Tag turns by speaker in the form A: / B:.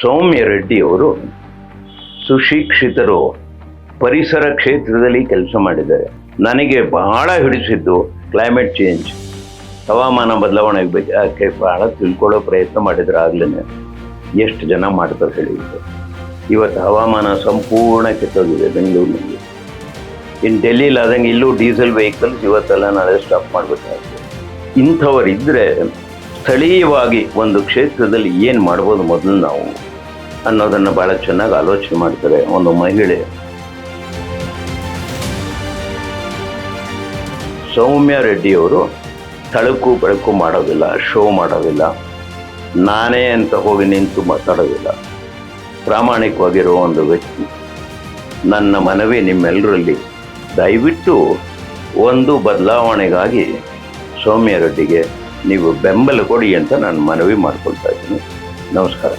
A: ಸೌಮ್ಯ ರೆಡ್ಡಿ ಅವರು ಸುಶಿಕ್ಷಿತರು, ಪರಿಸರ ಕ್ಷೇತ್ರದಲ್ಲಿ ಕೆಲಸ ಮಾಡಿದ್ದಾರೆ. ನನಗೆ ಬಹಳ ಹಿಡಿಸಿದ್ದು ಕ್ಲೈಮೇಟ್ ಚೇಂಜ್ ಹವಾಮಾನ ಬದಲಾವಣೆ ಬಗ್ಗೆ ಬಹಳ ತಿಳ್ಕೊಳ್ಳೋ ಪ್ರಯತ್ನ ಮಾಡಿದ್ರೆ ಆಗ್ಲೇ ಎಷ್ಟು ಜನ ಮಾಡ್ತಾರೆ ಹೇಳಿದ್ರು ಇವತ್ತು ಹವಾಮಾನ ಸಂಪೂರ್ಣ ಕೆಟ್ಟೋಗಿದೆ ಬೆಂಗಳೂರಿನಲ್ಲಿ. ಇನ್ನು ಡೆಲ್ಲಿಲಿ ಆದಂಗೆ ಇಲ್ಲೂ ಡೀಸೆಲ್ ವೆಹಿಕಲ್ಸ್ ಇವತ್ತೆಲ್ಲ ನಾಳೆ ಸ್ಟಾಪ್ ಮಾಡಬೇಕಾಗ್ತದೆ ಇಂಥವರಿದ್ದರೆ ಸ್ಥಳೀಯವಾಗಿ ಒಂದು ಕ್ಷೇತ್ರದಲ್ಲಿ ಏನು ಮಾಡ್ಬೋದು ಮೊದಲು ನಾವು. ಅನ್ನೋದನ್ನು ಭಾಳ ಚೆನ್ನಾಗಿ ಆಲೋಚನೆ ಮಾಡ್ತಾರೆ ಒಂದು ಮಹಿಳೆ. ಸೌಮ್ಯ ರೆಡ್ಡಿಯವರು ತಳಕು ಬೆಳಕು ಮಾಡೋದಿಲ್ಲ, ಶೋ ಮಾಡೋದಿಲ್ಲ, ನಾನೇ ಅಂತ ಹೋಗಿ ನಿಂತು ಮಾತಾಡೋದಿಲ್ಲ. ಪ್ರಾಮಾಣಿಕವಾಗಿರೋ ಒಂದು ವ್ಯಕ್ತಿ. ನನ್ನ ಮನವಿ ನಿಮ್ಮೆಲ್ಲರಲ್ಲಿ ದಯವಿಟ್ಟು ಒಂದು ಬದಲಾವಣೆಗಾಗಿ ಸೌಮ್ಯ ರೆಡ್ಡಿಗೆ ನೀವು ಬೆಂಬಲ ಕೊಡಿ ಅಂತ ನಾನು ಮನವಿ ಮಾಡ್ಕೊಳ್ತಾ ಇದ್ದೀನಿ. ನಮಸ್ಕಾರ.